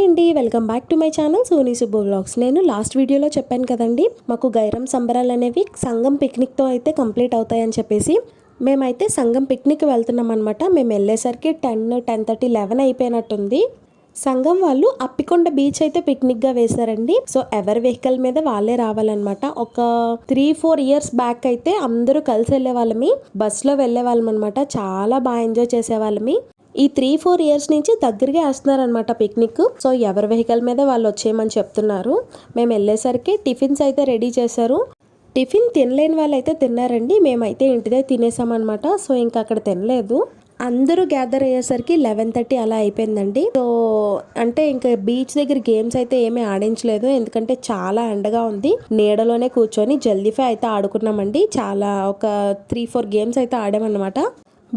Hi అండి welcome back to my channel Sony Subbu vlogs నేను last వీడియోలో చెప్పాను కదండి మాకు గైరం సంబరాలు అనేవి సంఘం పిక్నిక్తో అయితే కంప్లీట్ అవుతాయని చెప్పేసి. మేమైతే సంఘం పిక్నిక్ వెళ్తున్నాం అనమాట మేము వెళ్ళేసరికి టెన్ టెన్ థర్టీ లెవెన్ అయిపోయినట్టుంది. సంఘం వాళ్ళు అప్పికొండ బీచ్ అయితే పిక్నిక్గా వేశారండి. సో ఎవరి వెహికల్ మీద వాళ్ళే రావాలన్నమాట. ఒక త్రీ ఫోర్ ఇయర్స్ బ్యాక్ అయితే అందరూ కలిసి వెళ్ళే వాళ్ళమి బస్సులో వెళ్ళే వాళ్ళం అనమాట చాలా బాగా ఎంజాయ్ చేసేవాళ్ళమి. ఈ త్రీ ఫోర్ ఇయర్స్ నుంచి దగ్గరగా వేస్తున్నారనమాట పిక్నిక్. సో ఎవరి వెహికల్ మీద వాళ్ళు వచ్చేయమని చెప్తున్నారు. మేము వెళ్ళేసరికి టిఫిన్స్ అయితే రెడీ చేశారు. టిఫిన్ తినలేని వాళ్ళు అయితే తిన్నారండి. మేమైతే ఇంటిదే తినేసామన్నమాట. సో ఇంకా అక్కడ తినలేదు. అందరూ గ్యాదర్ అయ్యేసరికి లెవెన్ థర్టీ అలా అయిపోయిందండి. సో అంటే ఇంకా బీచ్ దగ్గర గేమ్స్ అయితే ఏమీ ఆడించలేదు. ఎందుకంటే చాలా ఎండగా ఉంది. నీడలోనే కూర్చొని జల్దీఫై అయితే ఆడుకున్నామండి. చాలా ఒక త్రీ ఫోర్ గేమ్స్ అయితే ఆడామన్నమాట.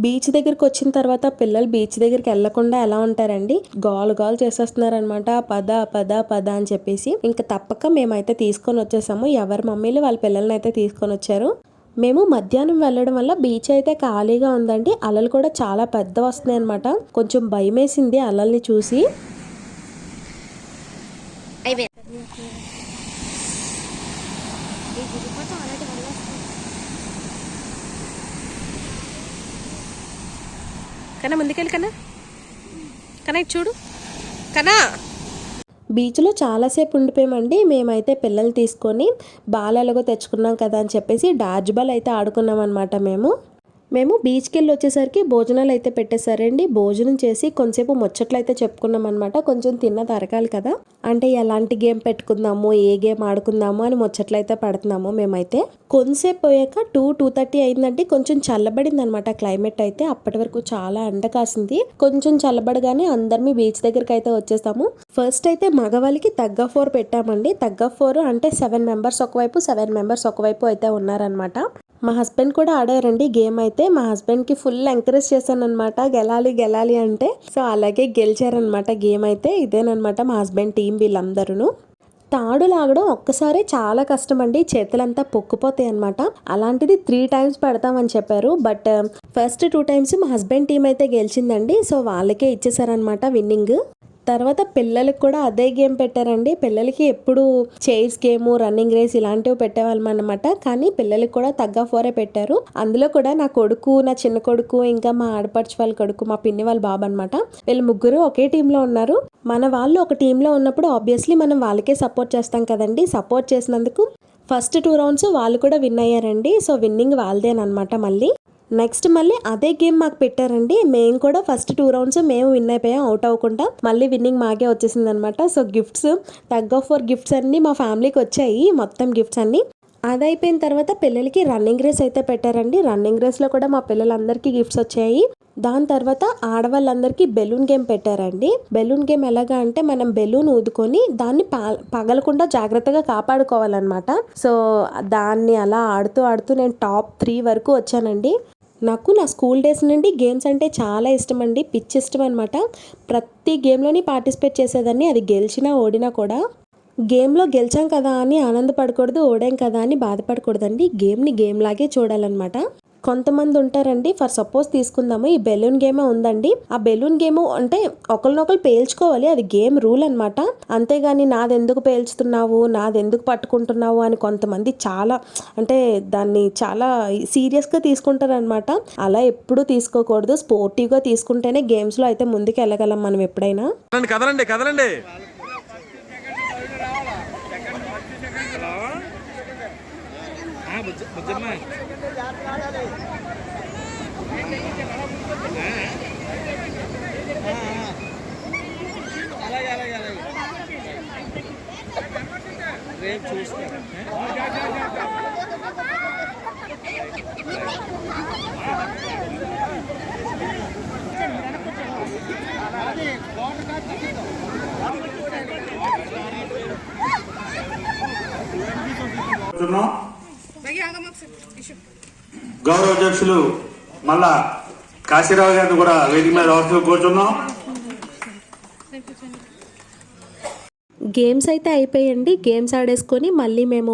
బీచ్ దగ్గరికి వచ్చిన తర్వాత పిల్లలు బీచ్ దగ్గరికి వెళ్ళకుండా ఎలా ఉంటారండి? గాలు గాలు చేసేస్తున్నారనమాట పద పద పద అని చెప్పేసి. ఇంకా తప్పక మేమైతే తీసుకొని వచ్చేసాము. ఎవరి మమ్మీలు వాళ్ళ పిల్లల్ని అయితే తీసుకొని వచ్చారు. మేము మధ్యాహ్నం వెళ్ళడం వల్ల బీచ్ అయితే ఖాళీగా ఉందండి. అలలు కూడా చాలా పెద్ద వస్తున్నాయి అనమాట కొంచెం భయమేసింది అలల్ని చూసి. కన్నా ముందుకెళ్ళి కన్నా. కన్నా చూడు. కన్నా. బీచ్లో చాలాసేపు ఉండిపోయామండి. మేమైతే పిల్లలు తీసుకొని బాల్ ఎలాగో తెచ్చుకున్నాం కదా అని చెప్పేసి డార్జ్ బాల్ అయితే ఆడుకున్నాం అనమాట మేము. మేము బీచ్కి వెళ్ళి వచ్చేసరికి భోజనాలు అయితే పెట్టేశారండి. భోజనం చేసి కొంచెంసేపు ముచ్చట్లు అయితే చెప్పుకున్నాం అనమాట కొంచెం తిన్న తరగాలి కదా. అంటే ఎలాంటి గేమ్ పెట్టుకుందాము ఏ గేమ్ ఆడుకుందాము అని ముచ్చట్లు అయితే పడుతున్నాము మేమైతే. కొంతసేపు పోయాక టూ టూ థర్టీ అయిందంటే కొంచెం చల్లబడింది అనమాట క్లైమేట్ అయితే. అప్పటి వరకు చాలా ఎండ కాసింది. కొంచెం చల్లబడగానే అందరినీ బీచ్ దగ్గరికి అయితే వచ్చేస్తాము. ఫస్ట్ అయితే మగవాళ్ళకి తగ్గ ఫోర్ పెట్టామండి. తగ్గ ఫోర్ అంటే సెవెన్ మెంబర్స్ ఒకవైపు సెవెన్ మెంబర్స్ ఒకవైపు అయితే ఉన్నారనమాట మా హస్బెండ్ కూడా ఆడారండి గేమ్ అయితే. మా హస్బెండ్కి ఫుల్ ఎంకరేజ్ చేశాను అనమాట గెలాలి గెలాలి అంటే. సో అలాగే గెలిచారనమాట గేమ్ అయితే. ఇదేనమాట మా హస్బెండ్ టీం వీళ్ళందరూ తాడు లాగడం ఒక్కసారి చాలా కష్టం అండి చేతులంతా పొక్కుపోతాయి అనమాట అలాంటిది త్రీ టైమ్స్ పెడతామని చెప్పారు. బట్ ఫస్ట్ టూ టైమ్స్ మా హస్బెండ్ టీం అయితే గెలిచిందండి. సో వాళ్ళకే ఇచ్చేసారనమాట విన్నింగ్. తర్వాత పిల్లలకి కూడా అదే గేమ్ పెట్టారండి. పిల్లలకి ఎప్పుడు చైర్స్ గేమ్ రన్నింగ్ రేస్ ఇలాంటివి పెట్టేవాళ్ళం అనమాట కానీ పిల్లలకి కూడా తగ్గ ఫోరే పెట్టారు. అందులో కూడా నా కొడుకు నా చిన్న కొడుకు ఇంకా మా ఆడపడుచు వాళ్ళ కొడుకు మా పిన్ని వాళ్ళ బాబు అనమాట వీళ్ళు ముగ్గురు ఒకే టీంలో ఉన్నారు. మన వాళ్ళు ఒక టీంలో ఉన్నప్పుడు ఆబ్వియస్లీ మనం వాళ్ళకే సపోర్ట్ చేస్తాం కదండి. సపోర్ట్ చేసినందుకు ఫస్ట్ టూ రౌండ్స్ వాళ్ళు కూడా విన్ అయ్యారండి. సో విన్నింగ్ వాళ్ళదేనమాట మళ్ళీ. నెక్స్ట్ మళ్ళీ అదే గేమ్ మాకు పెట్టారండి. మేము కూడా ఫస్ట్ టూ రౌండ్స్ మేము విన్ అయిపోయాం అవుట్ అవ్వకుండా. మళ్ళీ విన్నింగ్ మాకే వచ్చేసింది అనమాట సో గిఫ్ట్స్ తగ్గ ఫోర్ గిఫ్ట్స్ అన్ని మా ఫ్యామిలీకి వచ్చాయి మొత్తం గిఫ్ట్స్ అన్ని. అది అయిపోయిన తర్వాత పిల్లలకి రన్నింగ్ రేస్ అయితే పెట్టారండి. రన్నింగ్ రేస్లో కూడా మా పిల్లలందరికీ గిఫ్ట్స్ వచ్చాయి. దాని తర్వాత ఆడవాళ్ళందరికీ బెలూన్ గేమ్ పెట్టారండి. బెలూన్ గేమ్ ఎలాగా అంటే మనం బెలూన్ ఊదుకొని దాన్ని పగలకుండా జాగ్రత్తగా కాపాడుకోవాలన్నమాట. సో దాన్ని అలా ఆడుతూ ఆడుతూ నేను టాప్ త్రీ వరకు వచ్చానండి. నాకు నా స్కూల్ డేస్ నుండి గేమ్స్ అంటే చాలా ఇష్టం అండి పిచ్చి ఇష్టం అనమాట ప్రతి గేమ్లోని పార్టిసిపేట్ చేసేదాన్ని. అది గెలిచినా ఓడినా కూడా. గేమ్లో గెలిచాం కదా అని ఆనందపడకూడదు ఓడాం కదా అని బాధపడకూడదండి. గేమ్ని గేమ్ లాగే చూడాలన్నమాట. కొంతమంది ఉంటారండి. ఫర్ సపోజ్ తీసుకుందాము ఈ బెలూన్ గేమే ఉందండి. ఆ బెలూన్ గేమ్ అంటే ఒకరినొకరు పేల్చుకోవాలి. అది గేమ్ రూల్ అనమాట అంతేగాని నాదెందుకు పేల్చుతున్నావు? నాదెందుకు పట్టుకుంటున్నావు? అని కొంతమంది చాలా అంటే దాన్ని చాలా సీరియస్గా తీసుకుంటారు అనమాట అలా ఎప్పుడూ తీసుకోకూడదు. స్పోర్టివ్గా తీసుకుంటేనే గేమ్స్లో అయితే ముందుకు వెళ్ళగలం మనం ఎప్పుడైనా. కదలండి కదలండి కదలండి కోరుతున్నాం. గౌరవ అధ్యక్షులు మళ్ళా కాశీరావు గారిని కూడా వేదిక మీద రావాల్సిందిగా కోరుతున్నాం గేమ్స్ అయితే అయిపోయండి. గేమ్స్ ఆడేసుకొని మళ్ళీ మేము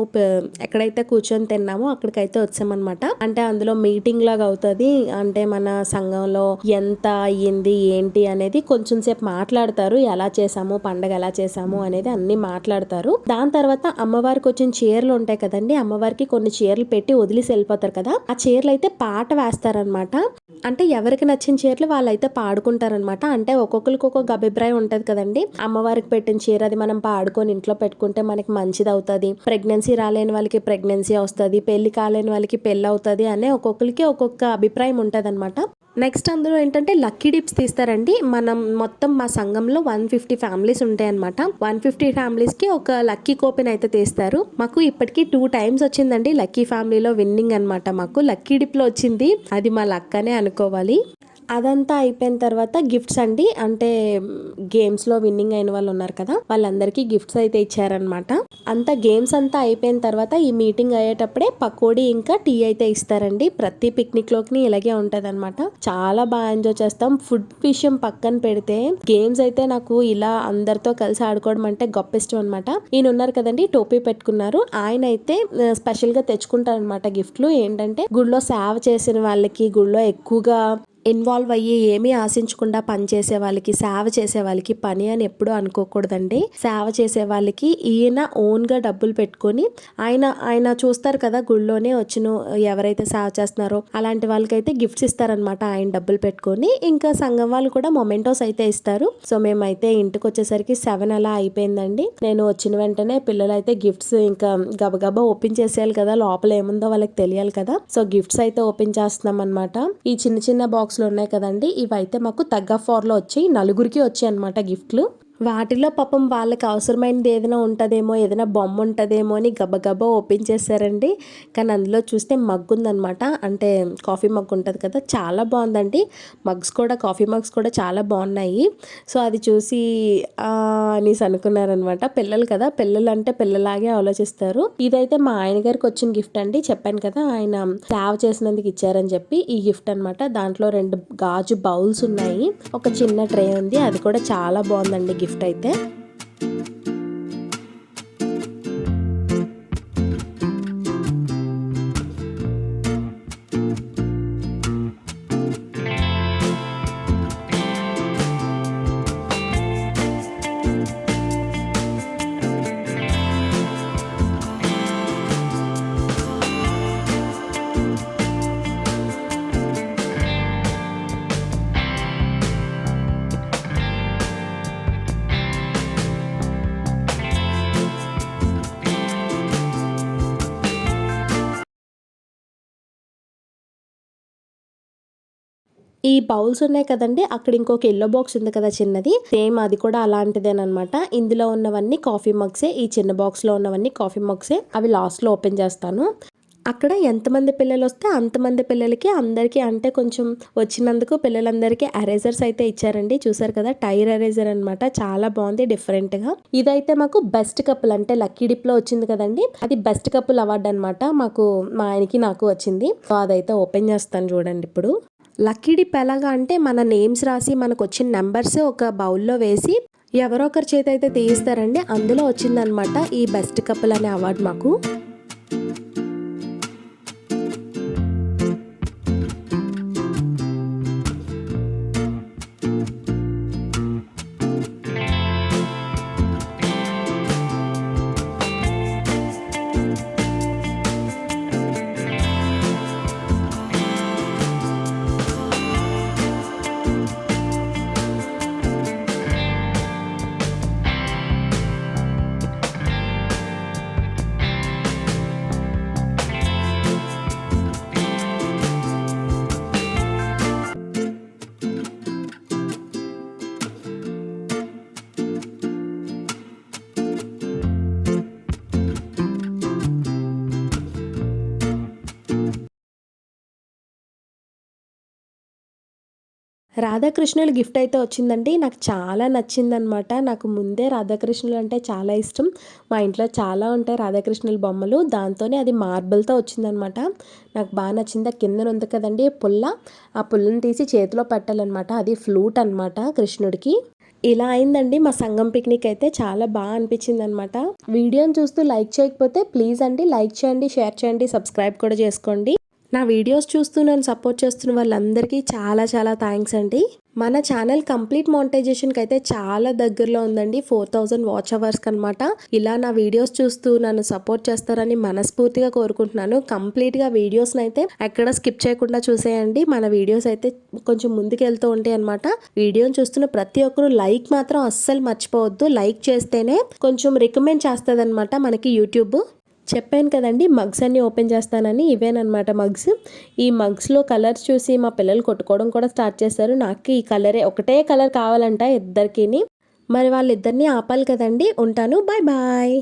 ఎక్కడైతే కూర్చొని తిన్నామో అక్కడికైతే వచ్చామన్నమాట. అంటే అందులో మీటింగ్ లాగా అవుతుంది. అంటే మన సంఘంలో ఎంత అయ్యింది ఏంటి అనేది కొంచెం సేపు మాట్లాడతారు. ఎలా చేసాము పండగ ఎలా చేసాము అనేది అన్ని మాట్లాడతారు. దాని తర్వాత అమ్మవారికి వచ్చిన చీరలు ఉంటాయి కదండి. అమ్మవారికి కొన్ని చీరలు పెట్టి వదిలేసి వెళ్ళిపోతారు కదా. ఆ చీరలు అయితే పాట వేస్తారనమాట అంటే ఎవరికి నచ్చిన చీరలు వాళ్ళైతే పాడుకుంటారనమాట అంటే ఒక్కొక్కరికి ఒక్కొక్క అభిప్రాయం ఉంటుంది కదండి. అమ్మవారికి పెట్టిన చీర అది మనం పాడుకొని ఇంట్లో పెట్టుకుంటే మనకి మంచిది అవుతుంది ప్రెగ్నెన్సీ రాలేని వాళ్ళకి ప్రెగ్నెన్సీ వస్తుంది. పెళ్ళి కాలేని వాళ్ళకి పెళ్ళి అవుతుంది అనే ఒక్కొక్కరికి ఒక్కొక్క అభిప్రాయం ఉంటుంది అనమాట నెక్స్ట్ అందులో ఏంటంటే లక్కీ డిప్స్ తీస్తారండి. మనం మొత్తం మా సంఘంలో వన్ ఫిఫ్టీ ఫ్యామిలీస్ ఉంటాయి అనమాట వన్ ఫిఫ్టీ ఫ్యామిలీస్కి ఒక లక్కీ కూపెన్ అయితే తీస్తారు. మాకు ఇప్పటికీ టూ టైమ్స్ వచ్చిందండి లక్కీ ఫ్యామిలీలో విన్నింగ్ అనమాట మాకు. లక్కీ డిప్లో వచ్చింది. అది మా లక్ అనే అనుకోవాలి. అదంతా అయిపోయిన తర్వాత గిఫ్ట్స్ అండి. అంటే గేమ్స్లో విన్నింగ్ అయిన వాళ్ళు ఉన్నారు కదా వాళ్ళందరికీ గిఫ్ట్స్ అయితే ఇచ్చారనమాట అంతా గేమ్స్ అంతా అయిపోయిన తర్వాత ఈ మీటింగ్ అయ్యేటప్పుడే పకోడీ ఇంకా టీ అయితే ఇస్తారండి. ప్రతి పిక్నిక్లోకి ఇలాగే ఉంటది చాలా బాగా ఎంజాయ్ చేస్తాం. ఫుడ్ విషయం పక్కన పెడితే గేమ్స్ అయితే నాకు ఇలా అందరితో కలిసి ఆడుకోవడం అంటే గొప్ప ఇష్టం అనమాట ఈయన ఉన్నారు కదండి టోపీ పెట్టుకున్నారు. ఆయన అయితే స్పెషల్గా గిఫ్ట్లు. ఏంటంటే గుళ్ళో సేవ చేసిన వాళ్ళకి గుళ్ళో ఎక్కువగా ఇన్వాల్వ్ అయ్యి ఏమీ ఆశించకుండా పని చేసే వాళ్ళకి సేవ చేసే వాళ్ళకి పని అని ఎప్పుడూ అనుకోకూడదండి. సేవ చేసే వాళ్ళకి ఈయన ఓన్గా డబ్బులు పెట్టుకొని ఆయన ఆయన చూస్తారు కదా గుళ్ళోనే వచ్చిన ఎవరైతే సేవ చేస్తున్నారో అలాంటి వాళ్ళకైతే గిఫ్ట్స్ ఇస్తారనమాట ఆయన డబ్బులు పెట్టుకొని. ఇంకా సంఘం వాళ్ళు కూడా మొమెంటోస్ అయితే ఇస్తారు. సో మేమైతే ఇంటికి వచ్చేసరికి సెవెన్ అలా అయిపోయిందండి. నేను వచ్చిన వెంటనే పిల్లలు అయితే గిఫ్ట్స్ ఇంకా గబగబా ఓపెన్ చేసేయాలి కదా లోపల ఏముందో వాళ్ళకి తెలియాలి కదా. సో గిఫ్ట్స్ అయితే ఓపెన్ చేస్తున్నాం అనమాట ఈ చిన్న చిన్న బాక్స్ బాక్స్లు ఉన్నాయి కదండి. ఇవైతే మాకు తగ్గ ఫోర్లో వచ్చాయి. నలుగురికి వచ్చాయి అనమాట గిఫ్ట్లు. వాటిలో పాపం వాళ్ళకి అవసరమైనది ఏదైనా ఉంటుందేమో ఏదైనా బొమ్మ ఉంటుందేమో అని గబగబా ఓపెన్ చేశారండి. కానీ అందులో చూస్తే మగ్ ఉందనమాట అంటే కాఫీ మగ్ ఉంటుంది కదా చాలా బాగుందండి. మగ్స్ కూడా కాఫీ మగ్స్ కూడా చాలా బాగున్నాయి. సో అది చూసి అనేసి అనుకున్నారనమాట పిల్లలు కదా పిల్లలు అంటే పిల్లలాగే ఆలోచిస్తారు. ఇదైతే మా ఆయన గారికి వచ్చిన గిఫ్ట్ అండి. చెప్పాను కదా ఆయన సేవ చేసినందుకు ఇచ్చారని చెప్పి ఈ గిఫ్ట్ అనమాట దాంట్లో రెండు గాజు బౌల్స్ ఉన్నాయి. ఒక చిన్న ట్రే ఉంది. అది కూడా చాలా బాగుందండి గిఫ్ట్. అయితే ఈ బౌల్స్ ఉన్నాయి కదండి అక్కడ ఇంకొక ఎల్లో బాక్స్ ఉంది కదా చిన్నది. సేమ్ అది కూడా అలాంటిదేనమాట ఇందులో ఉన్నవన్నీ కాఫీ మగ్సే ఈ చిన్న బాక్స్లో ఉన్నవన్నీ కాఫీ మగ్సే అవి లాస్ట్లో ఓపెన్ చేస్తాను. అక్కడ ఎంతమంది పిల్లలు వస్తే అంతమంది పిల్లలకి అందరికీ అంటే కొంచెం వచ్చినందుకు పిల్లలందరికీ ఎరేజర్స్ అయితే ఇచ్చారండి. చూసారు కదా టైర్ ఎరేజర్ అనమాట చాలా బాగుంది డిఫరెంట్గా ఇదైతే మాకు బెస్ట్ కప్పుల్ అంటే లక్కీ డిప్లో వచ్చింది కదండి. అది బెస్ట్ కప్పుల్ అవార్డు అనమాట మాకు మా ఆయనకి నాకు వచ్చింది. సో అదైతే ఓపెన్ చేస్తాను చూడండి ఇప్పుడు. లక్కిడి పెలగ అంటే మన నేమ్స్ రాసి మనకు వచ్చిన నెంబర్స్ ఒక బౌల్లో వేసి ఎవరో ఒకరి చేత అయితే తీయిస్తారండి. అందులో వచ్చిందనమాట ఈ బెస్ట్ కపుల్ అనే అవార్డు మాకు. రాధాకృష్ణుల గిఫ్ట్ అయితే వచ్చిందండి. నాకు చాలా నచ్చిందనమాట నాకు ముందే రాధాకృష్ణులు అంటే చాలా ఇష్టం. మా ఇంట్లో చాలా ఉంటాయి రాధాకృష్ణుల బొమ్మలు. దాంతోనే అది మార్బుల్తో వచ్చిందనమాట నాకు బాగా నచ్చింది. ఆ కింద ఉంది కదండి పుల్ల. ఆ పుల్లని తీసి చేతిలో పెట్టాలన్నమాట. అది ఫ్లూట్ అన్నమాట కృష్ణుడికి. ఇలా అయిందండి మా సంఘం పిక్నిక్ అయితే. చాలా బాగా అనిపించింది అనమాట వీడియోని చూస్తూ లైక్ చేయకపోతే ప్లీజ్ అండి లైక్ చేయండి షేర్ చేయండి సబ్స్క్రైబ్ కూడా చేసుకోండి. నా వీడియోస్ చూస్తూ నన్ను సపోర్ట్ చేస్తున్న వాళ్ళందరికీ చాలా చాలా థ్యాంక్స్ అండి. మన ఛానల్ కంప్లీట్ మానిటైజేషన్కి అయితే చాలా దగ్గరలో ఉందండి. ఫోర్ థౌజండ్ వాచ్ అవర్స్కి అనమాట ఇలా నా వీడియోస్ చూస్తూ నన్ను సపోర్ట్ చేస్తారని మనస్ఫూర్తిగా కోరుకుంటున్నాను. కంప్లీట్గా వీడియోస్ని అయితే ఎక్కడ స్కిప్ చేయకుండా చూసేయండి. మన వీడియోస్ అయితే కొంచెం ముందుకు వెళ్తూ ఉంటాయి అనమాట వీడియోని చూస్తున్న ప్రతి ఒక్కరు లైక్ మాత్రం అస్సలు మర్చిపోవద్దు. లైక్ చేస్తేనే కొంచెం రికమెండ్ చేస్తుంది మనకి యూట్యూబ్. చెప్పాను కదండి మగ్స్ అన్నీ ఓపెన్ చేస్తానని ఇవేనమాట మగ్స్ ఈ మగ్స్లో కలర్స్ చూసి మా పిల్లలు కొట్టుకోవడం కూడా స్టార్ట్ చేశారు నాకు ఈ కలరే ఒకటే కలర్ కావాలంట ఇద్దరికీని. మరి వాళ్ళిద్దరిని ఆపాలి కదండి ఉంటాను. Bye bye